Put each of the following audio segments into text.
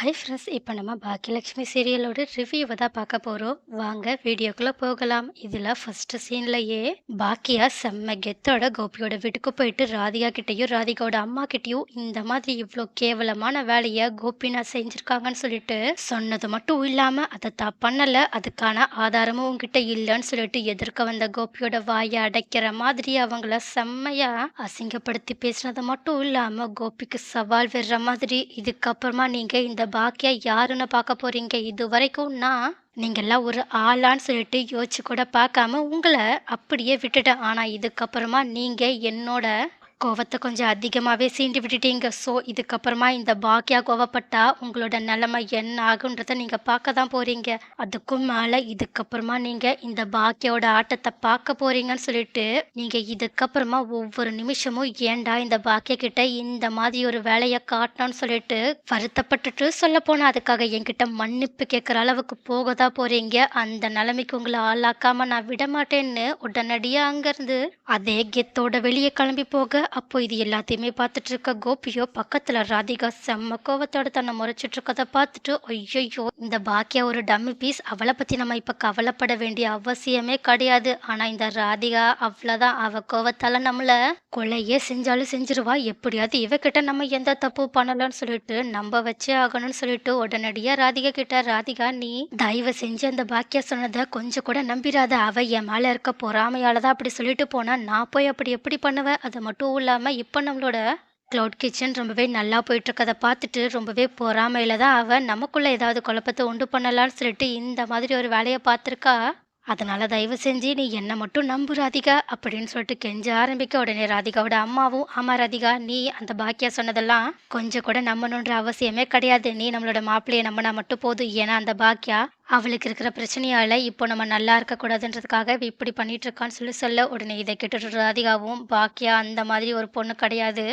Hi friends இப்போ நம்ம பாக்கியலட்சுமி சீரியலோட ரிவ்யூவை தான் பார்க்க போகிறோம் வாங்க வீடியோக்குள்ளே போகலாம். இதில் ஃபஸ்ட்டு சீன்லையே பாக்கியா செம்ம கெத்தோட கோபியோட வீட்டுக்கு போயிட்டு ராதிகா கிட்டேயும் ராதிகாவோட அம்மா கிட்டேயும் இந்த மாதிரி இவ்வளோ கேவலமான வேலையை கோபினா செஞ்சுருக்காங்கன்னு சொல்லிட்டு சொன்னது மட்டும் இல்லாமல் அதை தான் பண்ணலை. அதுக்கான ஆதாரமும் உங்ககிட்ட இல்லைன்னு சொல்லிட்டு எதிர்க்க வந்த கோபியோட வாயை அடைக்கிற மாதிரி அவங்கள செம்மையாக அசிங்கப்படுத்தி பேசினது மட்டும் இல்லாமல் கோபிக்கு சவால் விடுற மாதிரி. இதுக்கப்புறமா நீங்கள் இந்த பாக்கியா யாருன்னு பார்க்க போறீங்க? இது வரைக்கும் நான் நீங்கள்லாம் ஒரு ஆளான்னு சொல்லிட்டு யோசிச்சு கூட பார்க்காம உங்களை அப்படியே விட்டுட்டேன். ஆனால் இதுக்கப்புறமா நீங்கள் என்னோட கோவத்தை கொஞ்சம் அதிகமாகவே சீண்டி விட்டுட்டீங்க. ஸோ இதுக்கப்புறமா இந்த பாக்கியா கோவப்பட்டா உங்களோட நிலைமை என்ன ஆகுன்றத நீங்கள் பார்க்க தான் போகிறீங்க அதுக்கும் மேலே இதுக்கப்புறமா நீங்கள் இந்த பாக்கியோட ஆட்டத்தை பார்க்க போகிறீங்கன்னு சொல்லிட்டு நீங்கள் இதுக்கப்புறமா ஒவ்வொரு நிமிஷமும் ஏன்டா இந்த பாக்கிய கிட்ட இந்த மாதிரி ஒரு வேலையை காட்டணும்னு சொல்லிட்டு வருத்தப்பட்டுட்டு சொல்ல போனால் அதுக்காக என்கிட்ட மன்னிப்பு கேட்குற அளவுக்கு போக தான் போகிறீங்க அந்த நிலைமைக்கு உங்களை ஆளாக்காமல் நான் விட மாட்டேன்னு உடனடியாக அங்கேருந்து அதே கெத்தோட வெளியே கிளம்பி போக அப்போ இது எல்லாத்தையுமே பார்த்துட்டு இருக்க கோபியோ பக்கத்துல ராதிகா செம்ம கோவத்தோட தன்னை முறைச்சிட்டு இருக்கதை பார்த்துட்டு ஐயோ இந்த பாக்கியா ஒரு டம்மி பீஸ் அவளை பத்தி நம்ம இப்ப கவலைப்பட வேண்டிய அவசியமே கிடையாது. ஆனா இந்த ராதிகா அவ்வளவுதான். அவ கோவத்தால நம்மள கொலையே செஞ்சாலும் செஞ்சிருவா. எப்படியாவது இவகிட்ட நம்ம எந்த தப்பு பண்ணலன்னு சொல்லிட்டு நம்ப வச்சே ஆகணும்னு சொல்லிட்டு உடனடியா ராதிகா கிட்ட ராதிகா நீ தயவு செஞ்சு அந்த பாக்கியா சொன்னதை கொஞ்சம் கூட நம்பிராத. அவ என் மேல இருக்க பொறாமையாலதான் அப்படி சொல்லிட்டு போனா நான் போய் அப்படி எப்படி பண்ணுவேன்? அதை மட்டும் அதுவும் இல்லாமல் இப்போ நம்மளோட க்ளவுட் கிச்சன் ரொம்பவே நல்லா போயிட்டுருக்கதை பார்த்துட்டு ரொம்பவே பொறாமையில் தான் அவன் நமக்குள்ளே ஏதாவது குழப்பத்தை உண்டு பண்ணலான்னு சொல்லிட்டு இந்த மாதிரி ஒரு வேலையை பார்த்துருக்கா? அதனால தயவு செஞ்சு நீ என்னை மட்டும் நம்பு ராதிகா அப்படின்னு சொல்லிட்டு கெஞ்ச ஆரம்பிக்க உடனே ராதிகாவோட அம்மாவும் ஆமா ராதிகா நீ அந்த பாக்கியா சொன்னதெல்லாம் கொஞ்சம் கூட நம்பணுன்ற அவசியமே கிடையாது. நீ நம்மளோட மாப்பிள்ளையை நம்பினா மட்டும் போதும். ஏன்னா அந்த பாக்கியா அவளுக்கு இருக்கிற பிரச்சனையால இப்போ நம்ம நல்லா இருக்கக்கூடாதுன்றதுக்காக இப்படி பண்ணிட்டு இருக்கான்னு சொல்லி சொல்ல உடனே இதை கேட்டுட்டு ராதிகாவும் பாக்கியா அந்த மாதிரி ஒரு பொண்ணு கிடையாது.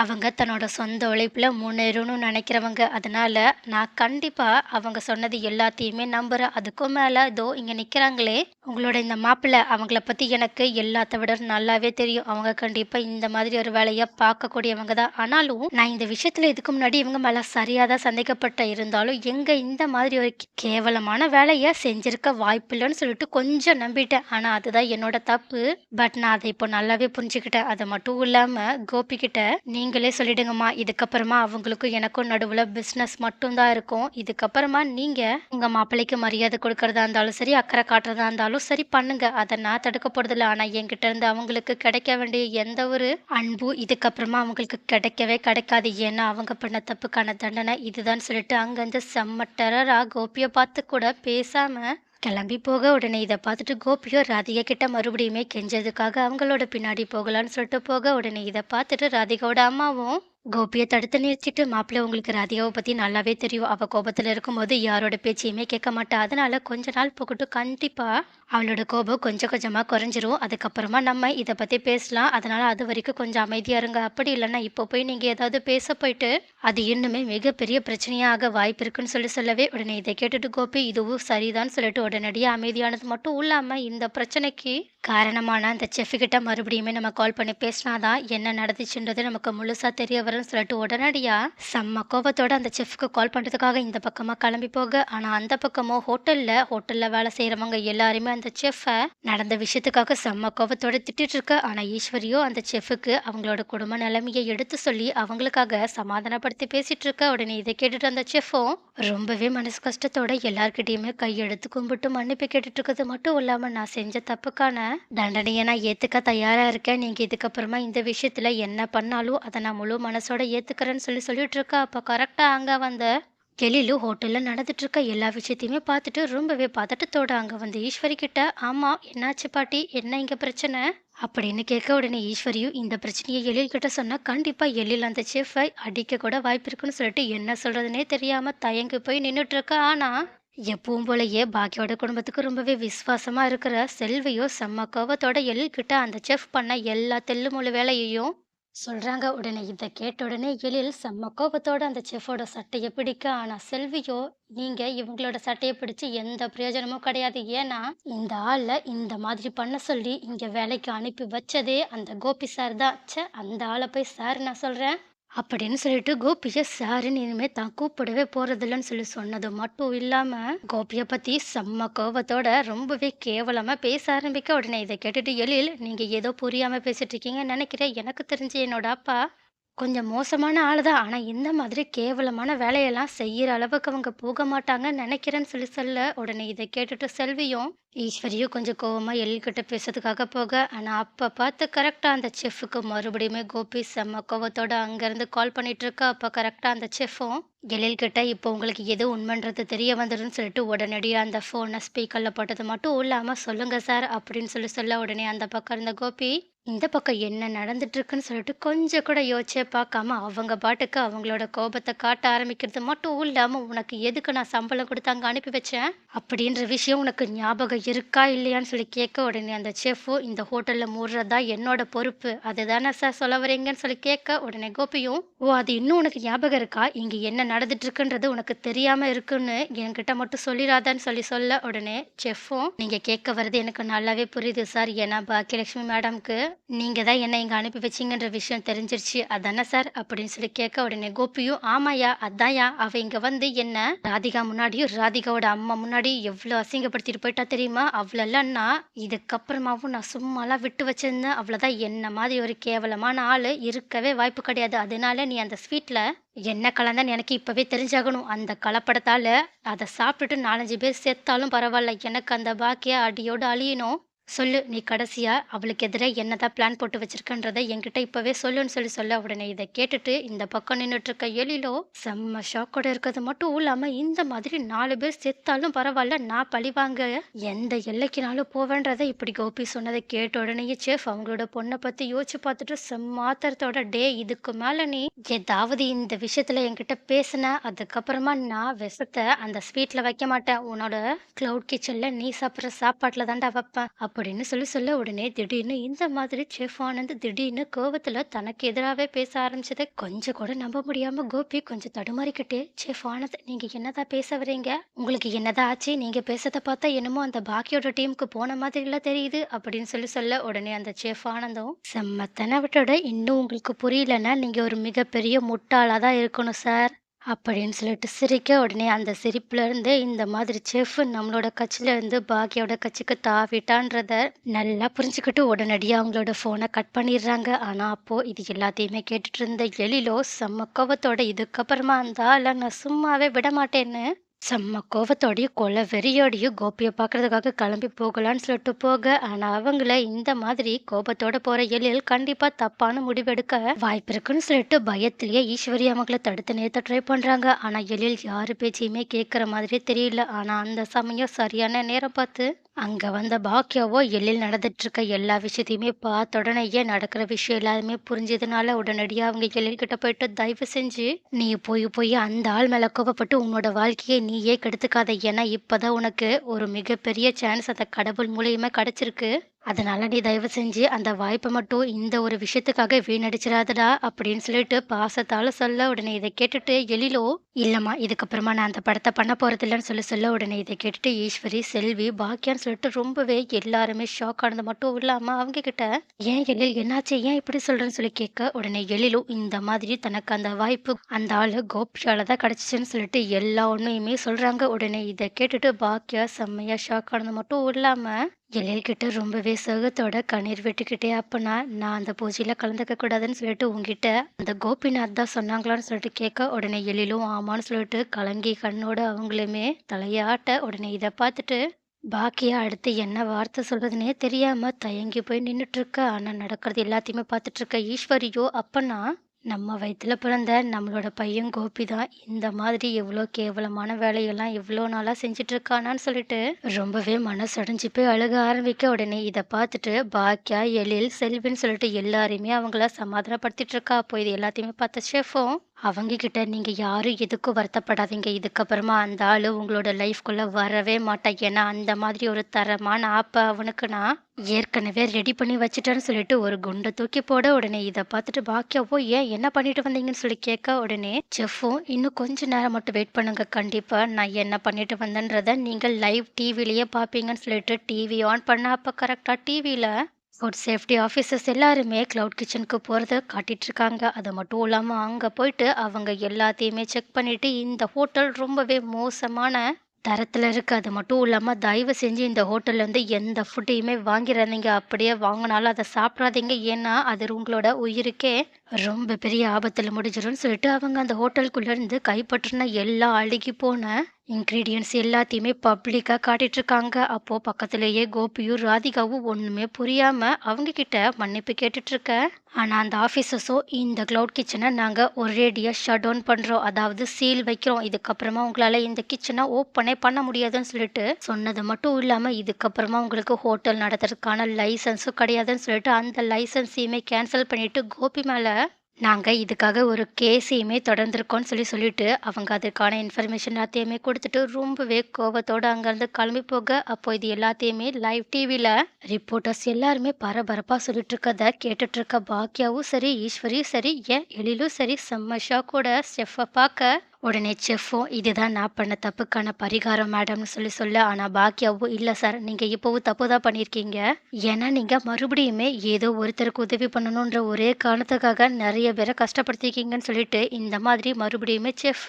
அவங்க தன்னோட சொந்த உழைப்பில் முன்னேறணும்னு நினைக்கிறவங்க. அதனால நான் கண்டிப்பாக அவங்க சொன்னது எல்லாத்தையுமே நம்புகிறேன் அதுக்கும் மேலே இதோ இங்கே நிற்கிறாங்களே உங்களோட இந்த மாப்பிள்ளை அவங்கள பற்றி எனக்கு எல்லாத்த விட நல்லாவே தெரியும். அவங்க கண்டிப்பாக இந்த மாதிரி ஒரு வேலையை பார்க்கக்கூடியவங்க தான். ஆனாலும் நான் இந்த விஷயத்தில் இதுக்கு முன்னாடி இவங்க மேலே சரியாக தான் சந்தேகப்பட்ட. இருந்தாலும் எங்கே இந்த மாதிரி ஒரு கேவலமான வேலையை செஞ்சிருக்க வாய்ப்பில்லைன்னு சொல்லிட்டு கொஞ்சம் நம்பிட்டேன். ஆனால் அதுதான் என்னோட தப்பு. பட் நான் அதை இப்போ நல்லாவே புரிஞ்சுக்கிட்டேன். அது மட்டும் இல்லாமல் கோபிக்கிட்ட நீ நீங்களே சொல்லிடுங்கம்மா. இதுக்கப்புறமா அவங்களுக்கும் எனக்கும் நடுவில் பிஸ்னஸ் மட்டும்தான் இருக்கும். இதுக்கப்புறமா நீங்கள் உங்கள் மாப்பிள்ளைக்கு மரியாதை கொடுக்கறதா இருந்தாலும் சரி அக்கறை காட்டுறதா இருந்தாலும் சரி பண்ணுங்க. அதை நான் தடுக்க போகிறதில்ல ஆனால் என்கிட்ட இருந்து அவங்களுக்கு கிடைக்க வேண்டிய எந்த ஒரு அன்பும் இதுக்கப்புறமா அவங்களுக்கு கிடைக்கவே கிடைக்காது. ஏன்னா அவங்க பண்ண தப்புக்கான தண்டனை. இதுதான் சொல்லிட்டு அங்கேருந்து செம்ம டெரராக கோபியை பார்த்து கூட பேசாமல் கிளம்பி போக உடனே இதை பார்த்துட்டு கோபியோ ராதிகா கிட்ட மறுபடியுமே கெஞ்சதுக்காக அவங்களோட பின்னாடி போகலான்னு சொல்லிட்டு போக உடனே இதை பார்த்துட்டு ராதிகாவோட அம்மாவும் கோபியை தடுத்து நிறுத்திட்டு மாப்பிள்ளை உங்களுக்கு ராதிகாவை பற்றி நல்லாவே தெரியும். அவள் கோபத்தில் இருக்கும்போது யாரோட பேச்சையுமே கேட்க மாட்டா. அதனால கொஞ்ச நாள் போகட்டும். கண்டிப்பாக அவளோட கோபம் கொஞ்சம் கொஞ்சமாக குறைஞ்சிரும். அதுக்கப்புறமா நம்ம இதை பற்றி பேசலாம். அதனால் அது வரைக்கும் கொஞ்சம் அமைதியாக இருங்க. அப்படி இல்லைன்னா இப்போ போய் நீங்கள் ஏதாவது பேச போயிட்டு அது இன்னுமே மிகப்பெரிய பிரச்சனையாக வாய்ப்பு இருக்குன்னு சொல்லி சொல்லவே உடனே இதை கேட்டுட்டு கோபி இதுவும் சரிதான் சொல்லிட்டு உடனடியாக அமைதியானது மட்டும் இல்லாமல் இந்த பிரச்சனைக்கு காரணமான அந்த செஃப்கிட்ட மறுபடியுமே நம்ம கால் பண்ணி பேசினாதான் என்ன நடந்துச்சுன்றது நமக்கு முழுசாக தெரிய வரும்னு சொல்லிட்டு உடனடியாக செம்ம கோபத்தோட அந்த செஃப்க்கு கால் பண்ணுறதுக்காக இந்த பக்கமாக கிளம்பி போக. ஆனால் அந்த பக்கமோ ஹோட்டலில் ஹோட்டலில் வேலை செய்கிறவங்க எல்லாருமே அந்த செஃப்பை நடந்த விஷயத்துக்காக செம்ம கோபத்தோட திட்டிட்டு இருக்க. ஆனால் ஈஸ்வரியோ அந்த செஃப்புக்கு அவங்களோட குடும்ப நிலைமையை எடுத்து சொல்லி அவங்களுக்காக சமாதானப்படுத்தி பேசிட்டு இருக்க. உடனே இதை கேட்டுட்டு அந்த செஃப்பும் ரொம்பவே மனசு கஷ்டத்தோட எல்லார்கிட்டயுமே கையெடுத்து கும்பிட்டு மன்னிப்பு கேட்டுட்டு இருக்கிறது மட்டும் இல்லாமல் நான் செஞ்ச தப்புக்கான தண்டனையை நான் ஏற்றுக்க தயாராக இருக்கேன். நீங்கள் இதுக்கப்புறமா இந்த விஷயத்தில் என்ன பண்ணாலும் அதை நான் முழு மனசோட ஏற்றுக்கிறேன்னு சொல்லி சொல்லிட்டு இருக்கா. அப்போ கரெக்டாக அங்கே வந்த கெலிலு ஹோட்டலில் நடந்துட்டு இருக்க எல்லா விஷயத்தையுமே பார்த்துட்டு ரொம்பவே பதட்டத்தோட அங்கே வந்து ஈஸ்வரி கிட்ட ஆமாம் என்னாச்சு பாட்டி? என்ன இங்கே பிரச்சனை? அப்படின்னு கேட்க உடனே ஈஸ்வரியும் இந்த பிரச்சனையை எழில் கிட்ட சொன்னால் கண்டிப்பாக எழில் அந்த செஃப்பை அடிக்க கூட வாய்ப்பு இருக்குன்னு சொல்லிட்டு என்ன சொல்கிறதுனே தெரியாமல் தயங்கி போய் நின்றுட்டு இருக்கா ஆனா எப்பவும் போலயே பாக்கியோட குடும்பத்துக்கு ரொம்பவே விசுவாசமாக இருக்கிற செல்வியோ செம்ம கோவத்தோட எழில் கிட்ட அந்த செஃப் பண்ண எல்லா தெல்லு முழு வேலையையும் சொல்கிறாங்க உடனே இதை கேட்ட உடனே எழில் செம்ம கோபத்தோட அந்த செஃபோட சட்டையை பிடிக்க. ஆனால் செல்வியோ நீங்கள் இவங்களோட சட்டையை பிடிச்சி எந்த பிரயோஜனமும் கிடையாது. ஏன்னா இந்த ஆளை இந்த மாதிரி பண்ண சொல்லி இங்கே வேலைக்கு அனுப்பி வச்சதே அந்த கோபி சார் தான். ச்சே அந்த ஆளை போய் சார் நான் சொல்கிறேன் அப்படின்னு சொல்லிட்டு கோபியை சாருன்னு இனிமே தான் கூப்பிடவே போறதில்லன்னு சொல்லி சொன்னது மட்டும் இல்லாம கோபியை பத்தி செம்ம கோவத்தோட ரொம்பவே கேவலமா பேச ஆரம்பிக்க உடனே இதை கேட்டுட்டு எழில் நீங்க ஏதோ புரியாம பேசிட்டு இருக்கீங்கன்னு நினைக்கிறேன். எனக்கு தெரிஞ்சு என்னோட அப்பா கொஞ்சம் மோசமான ஆள் தான் ஆனால் இந்த மாதிரி கேவலமான வேலையெல்லாம் செய்கிற அளவுக்கு அவங்க போக மாட்டாங்கன்னு நினைக்கிறேன்னு சொல்லி சொல்ல உடனே இதை கேட்டுட்டு செல்வியும் ஈஸ்வரியும் கொஞ்சம் கோவமாக எழில்கிட்ட பேசுறதுக்காக போக. ஆனால் அப்போ பார்த்து கரெக்டாக அந்த செஃப்புக்கு மறுபடியுமே கோபி செம்ம கோவத்தோட அங்கேருந்து கால் பண்ணிட்டு இருக்கா அப்போ கரெக்டாக அந்த செஃப்பும் எழில்கிட்ட இப்போ உங்களுக்கு எது உண்மைன்றது தெரிய வந்துடும் சொல்லிட்டு உடனடியாக அந்த ஃபோனை ஸ்பீக்கரில் போட்டது மட்டும் இல்லாமல் சொல்லுங்கள் சார். அப்படின்னு சொல்லி சொல்ல உடனே அந்த பக்கம் இருந்த கோபி இந்த பக்கம் என்ன நடந்துட்டுருக்குன்னு சொல்லிட்டு கொஞ்சம் கூட யோசிச்சே பார்க்காம அவங்க பாட்டுக்கு அவங்களோட கோபத்தை காட்ட ஆரம்பிக்கிறது மட்டும் இல்லாமல் உனக்கு எதுக்கு நான் சம்பளம் கொடுத்து அங்கே அனுப்பி வச்சேன்? அப்படின்ற விஷயம் உனக்கு ஞாபகம் இருக்கா இல்லையான்னு சொல்லி கேட்க உடனே அந்த செஃப்பு இந்த ஹோட்டலில் மூடுறதா என்னோட பொறுப்பு. அதுதானே சார் சொல்ல வரீங்கன்னு சொல்லி கேட்க உடனே கோபியும் ஓ அது இன்னும் உனக்கு ஞாபகம் இருக்கா? இங்கே என்ன நடந்துட்டுருக்குன்றது உனக்கு தெரியாமல் இருக்குன்னு என்கிட்ட மட்டும் சொல்லிடாதான்னு சொல்லி சொல்ல உடனே செஃப்பும் நீங்கள் கேட்க வர்றது எனக்கு நல்லாவே புரியுது சார் ஏன்னா பாக்கியலட்சுமி மேடம்க்கு நீங்கள் தான் என்ன இங்கே அனுப்பி வச்சிங்கன்ற விஷயம் தெரிஞ்சிருச்சு. அதானே சார்? அப்படின்னு சொல்லி கேட்க உடனே கோபியும் ஆமாயா அதான்யா அவ இங்கே வந்து என்ன? ராதிகா முன்னாடியும் ராதிகாவோட அம்மா முன்னாடி எவ்வளோ அசிங்கப்படுத்திட்டு போயிட்டா தெரியுமா? அவ்வளோலாம் நான் இதுக்கப்புறமாவும் நான் சும்மாலாம் விட்டு வச்சிருந்தேன். அவ்வளோதான் என்ன மாதிரி ஒரு கேவலமான ஆள் இருக்கவே வாய்ப்பு கிடையாது. அதனால நீ அந்த ஸ்வீட்டில் என்ன கலந்தான்னு எனக்கு இப்போவே தெரிஞ்சாகணும். அந்த கலப்படத்தால் அதை சாப்பிட்டுட்டு நாலஞ்சு பேர் செத்தாலும் பரவாயில்ல. எனக்கு அந்த பாக்கிய அடியோடு அழியணும். சொல்லு நீ கடைசியாக அவளுக்கு எதிராக என்னதான் பிளான் போட்டு வச்சிருக்கன்றதை என்கிட்ட இப்பவே சொல்லுன்னு சொல்லி சொல்ல உடனே. இதை கேட்டுட்டு இந்த பக்கம் நின்றுட்டு இருக்க எழிலோ செம்ம ஷாக்கோட இருக்கிறது மட்டும் இல்லாமல் இந்த மாதிரி நாலு பேர் செத்தாலும் பரவாயில்ல நான் பழிவாங்க எந்த எல்லைக்குனாலும் போவேன்றதை இப்படி கோபி சொன்னதை கேட்ட உடனேயே சேஃப் அவங்களோட பொண்ணை பற்றி யோசிச்சு பார்த்துட்டு செம்மாத்திரத்தோட டே இதுக்கு மேலே நீ ஏதாவது இந்த விஷயத்தில் என்கிட்ட பேசின அதுக்கப்புறமா நான் விஷத்தை அந்த ஸ்வீட்டில் வைக்க மாட்டேன். உன்னோட க்ளவுட் கிச்சனில் நீ சாப்பிட்ற சாப்பாட்டில் தாண்டா வைப்பேன். அப்போ அப்படின்னு சொல்லி சொல்ல உடனே திடீர்னு இந்த மாதிரி செஃப் ஆனந்த் திடீர்னு கோவத்துல தனக்கு எதிராகவே பேச ஆரம்பிச்சதை கொஞ்சம் கூட நம்ப முடியாம கோபி கொஞ்சம் தடுமாறிக்கிட்டே செஃப் ஆனந்த் நீங்க என்னதான் பேச வரீங்க உங்களுக்கு என்னதான் ஆச்சு? நீங்க பேசுறத பார்த்தா என்னமோ அந்த பாக்கியோட டீமுக்கு போன மாதிரி எல்லாம் தெரியுது அப்படின்னு சொல்லி சொல்ல உடனே அந்த செஃப் ஆனந்தும் செம்மத்தனை விட்டோட இன்னும் உங்களுக்கு புரியலன்னா நீங்க ஒரு மிகப்பெரிய முட்டாளா தான் இருக்கணும் சார். அப்படின்னு சொல்லிட்டு சிரிக்க உடனே அந்த சிரிப்புலேருந்து இந்த மாதிரி செஃப் நம்மளோட கட்சியிலேருந்து பாக்கியோட கட்சிக்கு தாவிட்டான்றத நல்லா புரிஞ்சுக்கிட்டு உடனடியாக அவங்களோட ஃபோனை கட் பண்ணிடுறாங்க. ஆனால் அப்போது இது எல்லாத்தையுமே கேட்டுட்டு இருந்த எழிலோ செம்ம கோவத்தோட இதுக்கப்புறமா அந்த ஆளை நான் சும்மாவே விட மாட்டேன்னு செம்ம கோவத்தோடையும் கொலை வெறியோடையும் கோபியை பார்க்கறதுக்காக கிளம்பி போகலான்னு சொல்லிட்டு போக. ஆனால் அவங்கள இந்த மாதிரி கோபத்தோட போற எழில் கண்டிப்பாக தப்பான முடிவெடுக்க வாய்ப்பு இருக்குன்னு சொல்லிட்டு பயத்திலேயே ஈஸ்வரி அவங்கள தடுத்து நிறுத்த ட்ரை பண்ணுறாங்க ஆனால் எழில் யார் பேச்சையுமே கேட்குற மாதிரியே தெரியல. ஆனால் அந்த சமயம் சரியான நேரம் பார்த்து அங்க வந்த பாக்கியாவோ எழில் நடந்துட்டுருக்க எல்லா விஷயத்தையுமே பார்த்த உடனேயே நடக்கிற விஷயம் எல்லாருமே புரிஞ்சதுனால உடனடியாக அவங்க எழில் கிட்ட போயிட்டு தயவு செஞ்சு நீ போய் போய் அந்த ஆள் மேல கோபப்பட்டு உன்னோட வாழ்க்கையை நீயே கெடுத்துக்காத. ஏன்னா இப்போதான் உனக்கு ஒரு மிகப்பெரிய சான்ஸ் அந்த கடவுள் மூலியமாக கிடச்சிருக்கு. அதனால நீ தயவு செஞ்சு அந்த வாய்ப்பை மட்டும் இந்த ஒரு விஷயத்துக்காக வீணடிச்சிடாதடா அப்படின்னு சொல்லிட்டு பாசத்தால சொல்ல உடனே இதை கேட்டுட்டு எழிலோ இல்லம்மா இதுக்கப்புறமா நான் அந்த படத்தை பண்ண போறது இல்லைன்னு சொல்லி சொல்ல உடனே இதை கேட்டுட்டு ஈஸ்வரி செல்வி பாக்கியான்னு சொல்லிட்டு ரொம்பவே எல்லாருமே ஷாக் ஆனது மட்டும் இல்லாம அவங்க கிட்ட ஏன் எழில் என்னாச்சு? ஏன் இப்படி சொல்றேன்னு சொல்லி கேட்க உடனே எழிலோ இந்த மாதிரி தனக்கு அந்த வாய்ப்பு அந்த ஆளு கோபியால தான் கிடைச்சிச்சுன்னு சொல்லிட்டு எல்லா ஒன்றையுமே சொல்றாங்க. உடனே இதை கேட்டுட்டு பாக்கியா செம்மையா ஷாக் ஆனது மட்டும் இல்லாம எழில்கிட்ட ரொம்பவே சோகத்தோட கண்ணீர் விட்டுக்கிட்டே அப்பனா நான் அந்த பூஜையில கலந்துக்க கூடாதுன்னு சொல்லிட்டு உங்ககிட்ட அந்த கோபிநாத் தான் சொன்னாங்களான்னு சொல்லிட்டு கேட்க உடனே எழிலும் ஆமான்னு சொல்லிட்டு கலங்கி கண்ணோட அவங்களுமே தலையாட்ட உடனே இதை பார்த்துட்டு பாக்கியா அடுத்து என்ன வார்த்தை சொல்றதுனே தெரியாம தயங்கி போய் நின்றுட்டு இருக்க. ஆனா நடக்கிறது எல்லாத்தையுமே பார்த்துட்டு இருக்க. ஈஸ்வரியோ அப்பனா நம்ம வயிற்றில் பிறந்த நம்மளோட பையன் கோபி தான் இந்த மாதிரி எவ்வளோ கேவலமான வேலையெல்லாம் எவ்வளோ நாளாக செஞ்சிட்ருக்கானான்னு சொல்லிட்டு ரொம்பவே மனசடைஞ்சு போய் அழுக ஆரம்பிக்க உடனே இதை பார்த்துட்டு பாக்கியா எழில் செல்வின்னு சொல்லிட்டு எல்லாரையுமே அவங்கள சமாதானப்படுத்திட்டு இருக்கா அப்போ இது எல்லாத்தையுமே பார்த்த ஷெஃபும் அவங்க கிட்ட நீங்கள் யாரும் எதுக்கும் வருத்தப்படாதீங்க? இதுக்கப்புறமா அந்த ஆள் உங்களோட லைஃப்குள்ளே வரவே மாட்டான். ஏன்னா அந்த மாதிரி ஒரு தரமான ஆப்பை அவனுக்கு நான் ஏற்கனவே ரெடி பண்ணி வச்சுட்டேன்னு சொல்லிட்டு ஒரு குண்டை தூக்கி போட உடனே இதை பார்த்துட்டு பாக்கியாவோ ஏன் என்ன பண்ணிட்டு வந்தீங்கன்னு சொல்லி கேட்க உடனே செஃப்பும் இன்னும் கொஞ்ச நேரம் மட்டும் வெயிட் பண்ணுங்க. கண்டிப்பாக நான் என்ன பண்ணிட்டு வந்தேன்றதை நீங்கள் லைவ் டிவிலேயே பார்ப்பீங்கன்னு சொல்லிட்டு டிவி ஆன் பண்ண அப்போ கரெக்டாக டிவியில் ஃபுட் சேஃப்டி ஆஃபீஸர்ஸ் எல்லாருமே கிளவுட் கிச்சனுக்கு போகிறத காட்டிகிட்டு இருக்காங்க. அது மட்டும் இல்லாமல் அங்கே போயிட்டு அவங்க எல்லாத்தையுமே செக் பண்ணிவிட்டு இந்த ஹோட்டல் ரொம்பவே மோசமான தரத்தில் இருக்குது அது மட்டும் இல்லாமல் தயவு செஞ்சு இந்த ஹோட்டல்லேருந்து எந்த ஃபுட்டையுமே வாங்கிறாதீங்க. அப்படியே வாங்கினாலும் அதை சாப்பிடாதீங்க. ஏன்னா, அது உங்களோட உயிருக்கே ரொம்ப பெரிய ஆபத்தில் முடிஞ்சிடும்னு சொல்லிட்டு, அவங்க அந்த ஹோட்டலுக்குள்ளேருந்து கைப்பற்றின எல்லா அழுகி போன இன்க்ரீடியன்ட்ஸ் எல்லாத்தையுமே பப்ளிக்காக காட்டிட்ருக்காங்க இருக்காங்க. பக்கத்துலேயே கோபியும், ராதிகாவும் ஒன்றுமே புரியாமல் அவங்கக்கிட்ட மன்னிப்பு கேட்டுட்ருக்க ஆனால் அந்த ஆஃபீஸஸோ இந்த க்ளவுட் கிச்சனை நாங்கள் ஒரேடியாக ஷட் டவுன் பண்ணுறோம் அதாவது சீல் வைக்கிறோம். இதுக்கப்புறமா உங்களால் இந்த கிச்சனை ஓப்பனே பண்ண முடியாதுன்னு சொல்லிட்டு சொன்னது மட்டும் இல்லாமல் இதுக்கப்புறமா உங்களுக்கு ஹோட்டல் நடத்துறதுக்கான லைசன்ஸும் கிடையாதுன்னு சொல்லிட்டு, அந்த லைசென்ஸையுமே கேன்சல் பண்ணிவிட்டு கோபி மேலே நாங்கள் இதுக்காக ஒரு கேஸையுமே தொடர்ந்துருக்கோம்னு சொல்லி சொல்லிட்டு, அவங்க அதுக்கான இன்ஃபர்மேஷன் எல்லாத்தையுமே கொடுத்துட்டு ரொம்பவே கோபத்தோடு அங்கேருந்து கிளம்பி போக, அப்போ இது எல்லாத்தையுமே லைவ் டிவியில் ரிப்போர்ட்டர்ஸ் எல்லாருமே பரபரப்பாக சொல்லிட்டு இருக்கதை கேட்டுட்ருக்க பாக்யாவும் சரி, ஈஸ்வரியும் சரி, ஏன் எழிலும் சரி செம்ம ஷாக்கோட ஸ்டெஃப்பை பார்க்க உடனே செஃப்பும் இதுதான் நான் பண்ண தப்புக்கான பரிகாரம் மேடம்னு சொல்லி சொல்ல, ஆனா பாக்யாவும் இல்ல சார் நீங்க இப்பவும் தப்பு தான் பண்ணியிருக்கீங்க. ஏன்னா நீங்க மறுபடியுமே ஏதோ ஒருத்தருக்கு உதவி பண்ணணுன்ற ஒரே காரணத்துக்காக நிறைய பேரை கஷ்டப்படுத்தியிருக்கீங்கன்னு சொல்லிட்டு, இந்த மாதிரி மறுபடியுமே செஃப்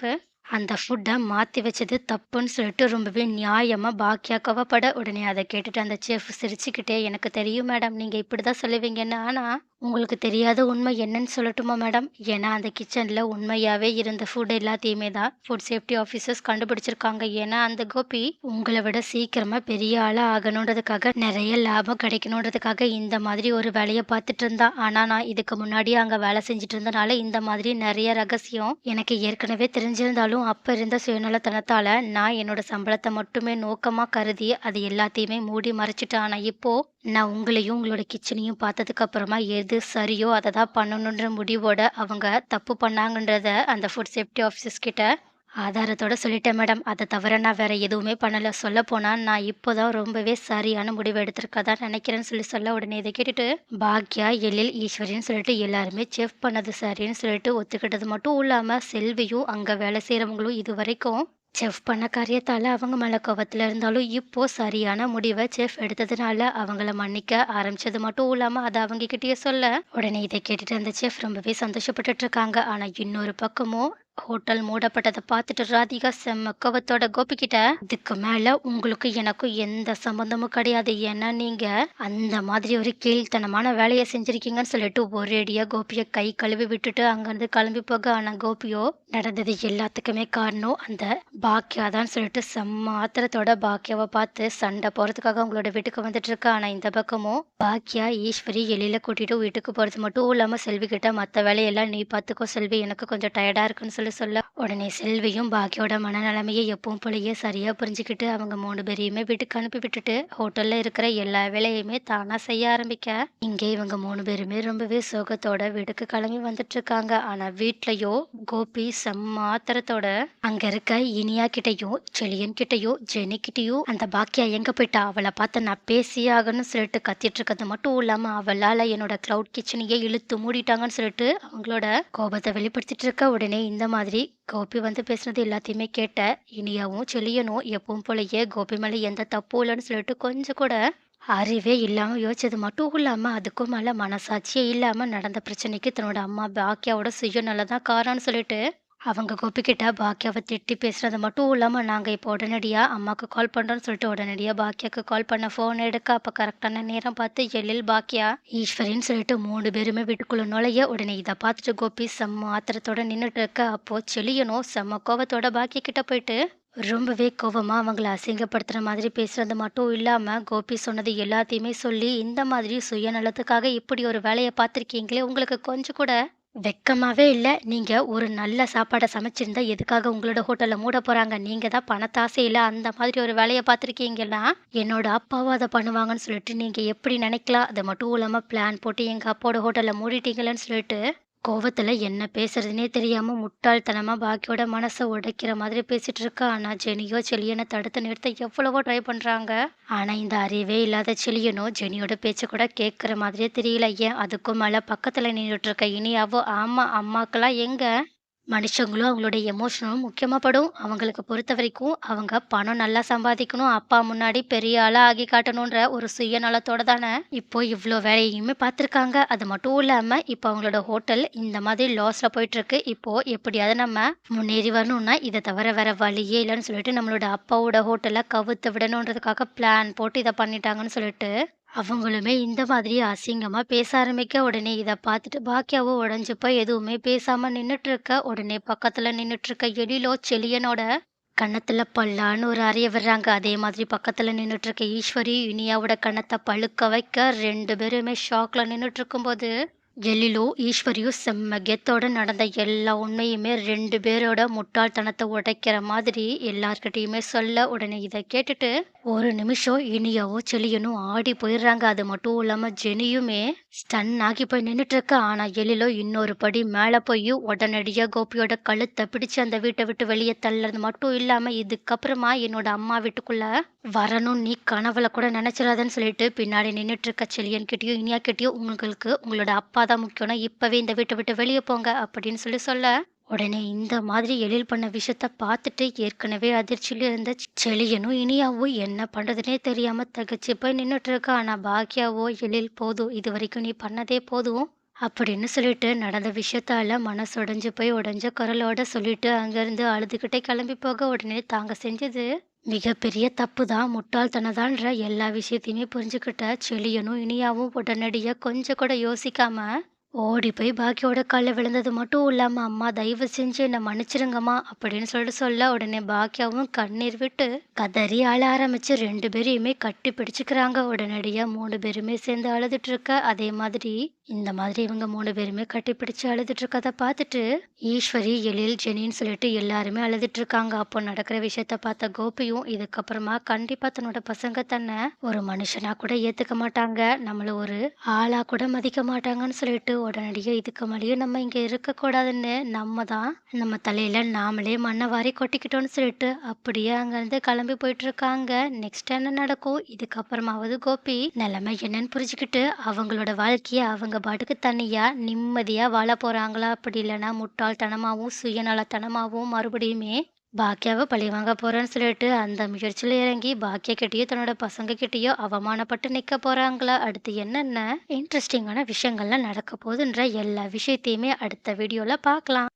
அந்த ஃபுட்டை மாற்றி வச்சது தப்புன்னு சொல்லிட்டு ரொம்பவே நியாயமாக பாக்கியா கவப்பட உடனே அதை கேட்டுட்டு அந்த செஃப் சிரிச்சுக்கிட்டே, எனக்கு தெரியும் மேடம் நீங்கள் இப்படி தான் சொல்லுவீங்கன்னு. ஆனால் உங்களுக்கு தெரியாத உண்மை என்னன்னு சொல்லட்டுமா மேடம்? ஏன்னா அந்த கிச்சனில் உண்மையாகவே இருந்த ஃபுட் எல்லாத்தையுமே தான் ஃபுட் சேஃப்டி ஆஃபீஸர்ஸ் கண்டுபிடிச்சிருக்காங்க. ஏன்னா அந்த கோபி உங்களை விட சீக்கிரமாக பெரிய ஆளாக ஆகணுன்றதுக்காக, நிறைய லாபம் கிடைக்கணுன்றதுக்காக இந்த மாதிரி ஒரு வேலையை பார்த்துட்டு இருந்தான். ஆனால் நான் இதுக்கு முன்னாடியே அங்கே வேலை செஞ்சுட்டு இருந்தனால, இந்த மாதிரி நிறைய ரகசியம் எனக்கு ஏற்கனவே தெரிஞ்சிருந்தாலும், அப்போ இருந்த சுயநலத்தனத்தால் நான் என்னோட சம்பளத்தை மட்டுமே நோக்கமாக கருதி, அது எல்லாத்தையுமே மூடி மறைச்சிட்டேன் ஆனால் இப்போது நான் உங்களையும், உங்களோட கிச்சனையும் பார்த்ததுக்கு அப்புறமா எது சரியோ அதை தான் பண்ணணுன்ற முடிவோட அவங்க தப்பு பண்ணாங்கன்றத அந்த ஃபுட் சேஃப்டி ஆஃபீஸர்ஸ் கிட்ட ஆதாரத்தோட சொல்லிட்டேன் மேடம். அதை தவிர நான் வேற எதுவுமே பண்ணல. போனால் நான் இப்போ தான் ரொம்பவே சரியான முடிவு எடுத்திருக்கதா நினைக்கிறேன்னு சொல்லி சொல்ல, உடனே இதை கேட்டுட்டு பாக்யா, எழில், ஈஸ்வரின்னு சொல்லிட்டு எல்லாருமே செஃப் பண்ணது சரின்னு சொல்லிட்டு ஒத்துக்கிட்டது மட்டும் இல்லாமல் செல்வியும் அங்கே வேலை செய்கிறவங்களும் இது வரைக்கும் செஃப் பண்ண காரியத்தால் அவங்க மேலே கோபத்தில் இருந்தாலும், இப்போ சரியான முடிவை செஃப் எடுத்ததுனால அவங்கள மன்னிக்க ஆரம்பிச்சது மட்டும் இல்லாமல் அதை அவங்க கிட்டேயே சொல்ல, உடனே இதை கேட்டுட்டு அந்த செஃப் ரொம்பவே சந்தோஷப்பட்டுட்டு இருக்காங்க. இன்னொரு பக்கமும் ஹோட்டல் மூடப்பட்டதை பார்த்துட்டு ராதிகா செம்ம கோபத்தோட கோபிக்கிட்ட இதுக்கு மேல உங்களுக்கு எனக்கும் எந்த சம்மந்தமும் கிடையாது. ஏன்னா நீங்க அந்த மாதிரி ஒரு கீழ்த்தனமான வேலையை செஞ்சிருக்கீங்கன்னு சொல்லிட்டு ஒரேடியா கோபிய கை கழுவி விட்டுட்டு அங்கிருந்து கிளம்பி போக, ஆனா கோபியோ நடந்தது எல்லாத்துக்குமே காரணம் அந்த பாக்கியா தான் சொல்லிட்டு செம்ம ஆத்திரத்தோட பாக்கியாவை பார்த்து சண்டை போறதுக்காக அவங்களோட வீட்டுக்கு வந்துட்டு இருக்கா. ஆனா இந்த பக்கமும் பாக்கியா ஈஸ்வரி எழில கூட்டிட்டு வீட்டுக்கு போறது மட்டும் இல்லாம செல்வி கிட்ட மத்த வேலையெல்லாம் நீ பார்த்துக்கோ செல்வி, எனக்கு கொஞ்சம் டயர்டா இருக்குன்னு சொல்லி சொல்ல, உடனே செல்வியும் பாக்கியோட மனநிலைமையை எப்பவும் போலயே சரியா புரிஞ்சுக்கிட்டு, அவங்க மூணு பேரையுமே வீட்டுக்கு அனுப்பி விட்டுட்டு, ஹோட்டல்ல இருக்கிற எல்லா வேலையுமே தானா செய்ய ஆரம்பிக்க, இங்கே இவங்க மூணு பேருமே ரொம்பவே சோகத்தோட வீட்டுக்கு கிளம்பி வந்துட்டு இருக்காங்க. ஆனா வீட்லயோ கோபி செம்ம ஆத்திரத்தோட அங்க இருக்க இனியா கிட்டயும், செழியன் கிட்டயும், ஜெனி கிட்டயும் அந்த பாக்கியா எங்க போயிட்டா? அவளை பார்த்து நான் பேசியே ஆகணும்னு சொல்லிட்டு கத்திட்டு இருக்கிறது மட்டும் இல்லாம, அவளால என்னோட கிளவுட் கிச்சனையே இழுத்து மூடிட்டாங்கன்னு சொல்லிட்டு அவங்களோட கோபத்தை வெளிப்படுத்திட்டு இருக்க, உடனே இந்த மாதிரி கோபி வந்து பேசுனது எல்லாத்தையுமே கேட்ட இனியாவும், செழியனும் எப்பவும் போலயே கோபி மேல எந்த தப்பும் இல்லைன்னு சொல்லிட்டு கொஞ்சம் கூட அறிவே இல்லாமல் யோசிச்சது மட்டும் இல்லாமல் அதுக்கும் மேலே மனசாட்சியே இல்லாமல் நடந்த பிரச்சனைக்கு தன்னோட அம்மா பாக்கியாவோட சுயநலம் தான் காரணம்னு சொல்லிட்டு, அவங்க கோபிக்கிட்ட பாக்கியாவை திட்டி பேசுனது மட்டும் இல்லாமல் நாங்கள் இப்போ உடனடியாக அம்மாவுக்கு கால் பண்ணுறோம்னு சொல்லிட்டு உடனடியாக பாக்கியாவுக்கு கால் பண்ண, ஃபோன் எடுக்க, அப்போ கரெக்டான நேரம் பார்த்து எழில், பாக்யா, ஈஸ்வரின்னு சொல்லிட்டு மூணு பேருமே வீட்டுக்குள்ள நுழைய, உடனே இதை பார்த்துட்டு கோபி செம்ம ஆத்திரத்தோட நின்றுட்டு இருக்க, அப்போ செழியனும் செம்ம கோவத்தோட பாக்கிய கிட்ட போயிட்டு ரொம்பவே கோபமாக அவங்கள அசிங்கப்படுத்துகிற மாதிரி பேசுறது மட்டும் இல்லாமல் கோபி சொன்னது எல்லாத்தையுமே சொல்லி, இந்த மாதிரி சுயநலத்துக்காக இப்படி ஒரு வேலையை பார்த்துருக்கீங்களே, உங்களுக்கு கொஞ்சம் கூட வெக்கமாகவே இல்லை. நீங்கள் ஒரு நல்ல சாப்பாடை சமைச்சிருந்தா எதுக்காக உங்களோட ஹோட்டலில் மூட போகிறாங்க நீங்கள் தான் பணத்தாசையில் அந்த மாதிரி ஒரு வேலையை பார்த்துருக்கீங்கன்னா, என்னோட அப்பாவும் அதை பண்ணுவாங்கன்னு சொல்லிட்டு நீங்கள் எப்படி நினைக்கலாம்? அது மட்டும் இல்லாமல் பிளான் போட்டு எங்கள் அப்பாவோட ஹோட்டலில் மூடிட்டீங்களேன்னு சொல்லிட்டு, கோவத்தில் என்ன பேசுறதுன்னே தெரியாமல் முட்டாள்தனமாக பாக்கியோட மனசை உடைக்கிற மாதிரி பேசிகிட்டு இருக்கா. ஆனால் ஜெனியோ, செலியனை தடுத்து நிறுத்த எவ்வளவோ ட்ரை பண்ணுறாங்க ஆனால் இந்த அறிவே இல்லாத செலியனோ ஜெனியோட பேச்சை கூட கேட்குற மாதிரியே தெரியல. ஏன் அதுக்கும் மேலே பக்கத்தில் நின்னுட்டு இருக்க இனியாவோ, ஆமாம் அம்மாக்கெல்லாம் எங்கே மனுஷங்களும் அவங்களோட எமோஷனும் முக்கியமாகப்படும் படும். அவங்களுக்கு பொறுத்தவரைக்கும், அவங்க பணம் நல்லா சம்பாதிக்கணும், அப்பா முன்னாடி பெரிய ஆளாக ஆகி காட்டணுன்ற ஒரு சுயநலத்தோட தானே இப்போ இவ்வளோ வேலையுமே பார்த்துருக்காங்க. அது மட்டும் இல்லாமல் இப்போ அவங்களோட ஹோட்டல் இந்த மாதிரி லாஸில் போயிட்டுருக்கு. இப்போ எப்படியாவது நம்ம முன்னேறி வரணும்னா, இதை தவிர வேற வழியே இல்லைன்னு சொல்லிட்டு நம்மளோட அப்பாவோட ஹோட்டலை கவுத்து விடணுன்றதுக்காக பிளான் போட்டு இதை பண்ணிட்டாங்கன்னு சொல்லிட்டு, அவங்களுமே இந்த மாதிரி அசிங்கமாக பேச ஆரம்பிக்க, உடனே இதை பார்த்துட்டு பாக்கியாவும் உடஞ்சிப்பா எதுவுமே பேசாம நின்றுட்டுருக்க உடனே பக்கத்துல நின்னுட்டுருக்க எழிலோ, செலியனோட கன்னத்துல பல்லான்னு ஒரு அறைய விடுறாங்க. அதே மாதிரி பக்கத்துல நின்னுட்டுருக்க ஈஸ்வரி, இனியாவோட கன்னத்த பழுக்க வைக்க ரெண்டு பேருமே ஷாக்ல நின்னுட்டுருக்கும்போது, எழிலோ ஈஸ்வரியோ செம்ம கெத்தோட நடந்த எல்லா உண்மையுமே ரெண்டு பேரோட முட்டாள்தனத்தை உடைக்கிற மாதிரி எல்லார்கிட்டையுமே சொல்ல, உடனே இதை கேட்டுட்டு ஒரு நிமிஷம் இனியாவோ செழியனும் ஆடி போயிடுறாங்க. அது மட்டும் இல்லாமல் ஜெனியுமே ஸ்டன் ஆகி போய் நின்னுட்டுருக்கா. ஆனா எழிலோ இன்னொரு படி மேல போய் உடனடியா கோபியோட கழுத்தை பிடிச்சு அந்த வீட்டை விட்டு வெளியே தள்ளுறது மட்டும் இல்லாம, இதுக்கப்புறமா என்னோட அம்மா வீட்டுக்குள்ள வரணும்னு நீ கனவுல கூட நினைச்சிராதன்னு சொல்லிட்டு, பின்னாடி நின்னுட்டுருக்க செழியன்கிட்டயும், இனியாகிட்டயும் உங்களுக்கு உங்களோட அப்பா தான் முக்கியம்னா, இப்பவே இந்த வீட்டை விட்டு வெளியே போங்க அப்படின்னு சொல்லி சொல்ல, உடனே இந்த மாதிரி எழில் பண்ண விஷயத்த பார்த்துட்டு ஏற்கனவே அதிர்ச்சியில் இருந்த செழியனும், இனியாவும் என்ன பண்ணுறதுனே தெரியாம தகச்சு போய் நின்னுட்டுருக்கா. ஆனால் பாக்கியாவோ, எழில் போதும் இது வரைக்கும் நீ பண்ணதே போதும் அப்படின்னு சொல்லிட்டு, நடந்த விஷயத்தால மனசொடைஞ்சு போய் உடஞ்ச குரலோட சொல்லிட்டு அங்கேருந்து அழுதுகிட்டே கிளம்பி போக, உடனே தாங்க செஞ்சது மிகப்பெரிய தப்பு தான், முட்டாள்தனதான்ற எல்லா விஷயத்தையுமே புரிஞ்சுக்கிட்ட செழியனும், இனியாவும் உடனடியாக கொஞ்சம் கூட யோசிக்காமல் ஓடி போய் பாக்கியோட காலில் விழுந்தது மட்டும் இல்லாமல் "அம்மா தயவு செஞ்சு என்னை மன்னிச்சிருங்கம்மா" அப்படின்னு சொல்லிட்டு சொல்ல, உடனே பாக்கியாவும் கண்ணீர் விட்டு கதறி அழ ஆரம்பிச்சு ரெண்டு பேரையுமே கட்டி பிடிச்சிக்கிறாங்க உடனடியாக மூணு பேருமே சேர்ந்து அழுதுட்டுருக்க. அதே மாதிரி இந்த மாதிரி இவங்க மூணு பேருமே கட்டிப்பிடிச்சு அழுதுட்டு இருக்கதை பார்த்துட்டு, ஈஸ்வரி, எழில், ஜெனின்னு சொல்லிட்டு எல்லாருமே அழுதுட்டுருக்காங்க. அப்போ நடக்கிற விஷயத்த பார்த்த கோபியும், இதுக்கப்புறமா கண்டிப்பா தன்னோட பசங்க தன்னை ஒரு மனுஷனா கூட ஏத்துக்க மாட்டாங்க, நம்மள ஒரு ஆளா கூட மதிக்க மாட்டாங்கன்னு சொல்லிட்டு, உடனடியே இதுக்கு மேலயும் நம்ம இங்க இருக்கக்கூடாதுன்னு நம்ம தான் நம்ம தலையில நாமளே மண்ணை வாரி கொட்டிக்கிட்டோம்னு சொல்லிட்டு, அப்படியே அங்கேருந்து கிளம்பி போயிட்டுருக்காங்க. நெக்ஸ்ட் என்ன நடக்கும்? இதுக்கப்புறமாவது கோபி நிலைமை என்னன்னு புரிஞ்சுக்கிட்டு, அவங்களோட வாழ்க்கைய அவங்க பாட்டுக்கு தனியாக நிம்மதியாக வாழப் போகிறாங்களா அப்படி இல்லைன்னா முட்டாள்தனமாகவும் சுயநலத்தனமாகவும் மறுபடியுமே பாக்கியாவை பழி வாங்க போகிறேன்னு சொல்லிட்டு அந்த முயற்சியில் இறங்கி பாக்கியா தன்னோட பசங்க அவமானப்பட்டு நிற்க போகிறாங்களா அடுத்து என்னென்ன இன்ட்ரெஸ்டிங்கான விஷயங்கள்லாம் நடக்க போகுதுன்ற எல்லா விஷயத்தையுமே அடுத்த வீடியோவில் பார்க்கலாம்.